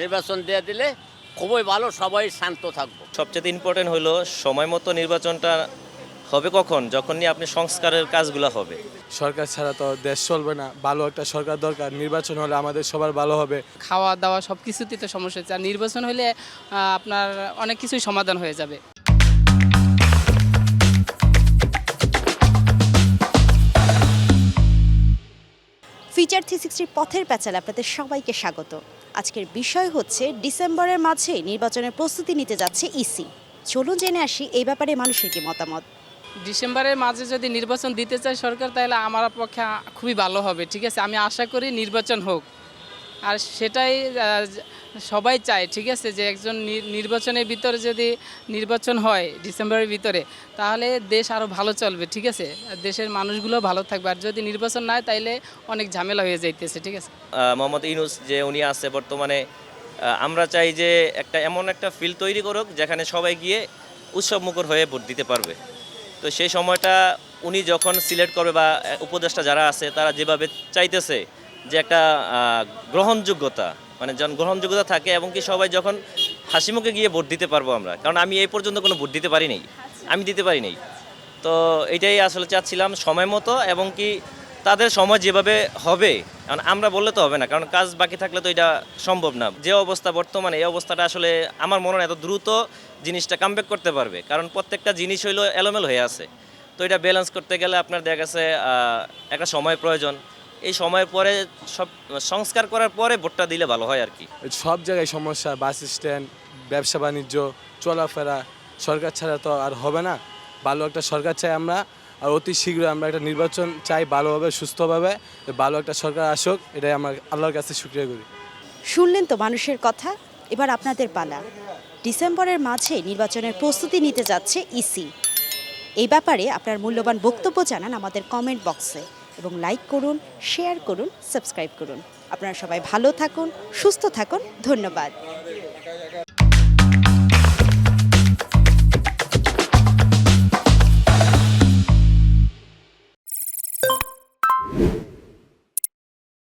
নির্বাচন দিয়ে দিলে খুবই ভালো সবাই শান্ত থাকব। সবচেয়ে ইম্পর্টেন্ট হলো সময় মতো নির্বাচনটা হবে কখন? যখন নিয়ে আপনি সংস্কারের কাজগুলো হবে। সরকার ছাড়া তো দেশ চলবে না। ভালো একটা সরকার দরকার। নির্বাচন হলে আমাদের সবার ভালো হবে। খাওয়া দাওয়া সব কিছুতেই তো সমস্যা হচ্ছে। আর নির্বাচন হলে আপনার অনেক কিছুই সমাধান হয়ে যাবে। ফিচার থ্রি সিক্সটির পথের প্যাচালে আপনাদের সবাইকে স্বাগত। আজকের বিষয় হচ্ছে, ডিসেম্বরের মাঝে নির্বাচনের প্রস্তুতি নিতে যাচ্ছে ইসি চলুন জেনে আসি এই ব্যাপারে মানুষের কি মতামত। ডিসেম্বরের মাঝে যদি নির্বাচন দিতে চায় সরকার, তাহলে আমার পক্ষে খুবই ভালো হবে, ঠিক আছে? আমি আশা করি নির্বাচন হোক। আর সেটাই সবাই চায়, ঠিক আছে, যে একজন নির্বাচনের ভিতরে যদি নির্বাচন হয় ডিসেম্বরের ভিতরে, তাহলে দেশ আরও ভালো চলবে, ঠিক আছে? দেশের মানুষগুলো ভালো থাকবে। আর যদি নির্বাচন না তাইলে অনেক ঝামেলা হয়ে যাইতেছে, ঠিক আছে? মোহাম্মদ ইউনুস যে উনি আছে বর্তমানে আমরা চাই যে একটা এমন একটা ফিল তৈরি করুক, যেখানে সবাই গিয়ে উৎসব মুখর হয়ে ভোট দিতে পারবে। তো সেই সময়টা উনি যখন সিলেক্ট করবে বা উপদেষ্টা যারা আছে, তারা যেভাবে চাইতেছে যে একটা গ্রহণযোগ্যতা মানে যখন গ্রহণযোগ্যতা থাকে এবং কি সবাই যখন হাসি মুখে গিয়ে ভোট দিতে পারব আমরা, কারণ আমি এই পর্যন্ত কোনো ভোট দিতে পারি নাই আমি দিতে পারি তো এটাই আসলে চাচ্ছিলাম সময় মতো এবং কি তাদের সময় যেভাবে হবে, কারণ আমরা বললে তো হবে না, কারণ কাজ বাকি থাকলে তো এটা সম্ভব না। যে অবস্থা বর্তমানে, এই অবস্থাটা আসলে আমার মনে হয় এত দ্রুত জিনিসটা কামব্যাক করতে পারবে, কারণ প্রত্যেকটা জিনিস হইল এলোমেলো হয়ে আছে। তো এটা ব্যালেন্স করতে গেলে আপনার দেখা গেছে একটা সময় প্রয়োজন। এই সময়ের পরে সব সংস্কার করার পরে ভোটটা দিলে ভালো হয় আর কি। সব জায়গায় সমস্যা বাস স্ট্যান্ড ব্যবসা বাণিজ্য চলাফেরা সরকার ছাড়া তো আর হবে না। ভালো একটা সরকার চাই আমরা আর অতি শীঘ্রই আমরা একটা নির্বাচন চাই ভালোভাবে সুস্থভাবে ভালো একটা সরকার আসুক এটাই আমরা আল্লাহর কাছে শুক্রিয়া করি। শুনলেন তো মানুষের কথা? এবার আপনাদের পালা। ডিসেম্বরের মাঝে নির্বাচনের প্রস্তুতি নিতে যাচ্ছে ইসি। এই ব্যাপারে আপনার মূল্যবান বক্তব্য জানান আমাদের কমেন্ট বক্সে। এবং লাইক করুন শেয়ার করুন সাবস্ক্রাইব করুন। আপনারা সবাই ভালো থাকুন সুস্থ থাকুন। ধন্যবাদ।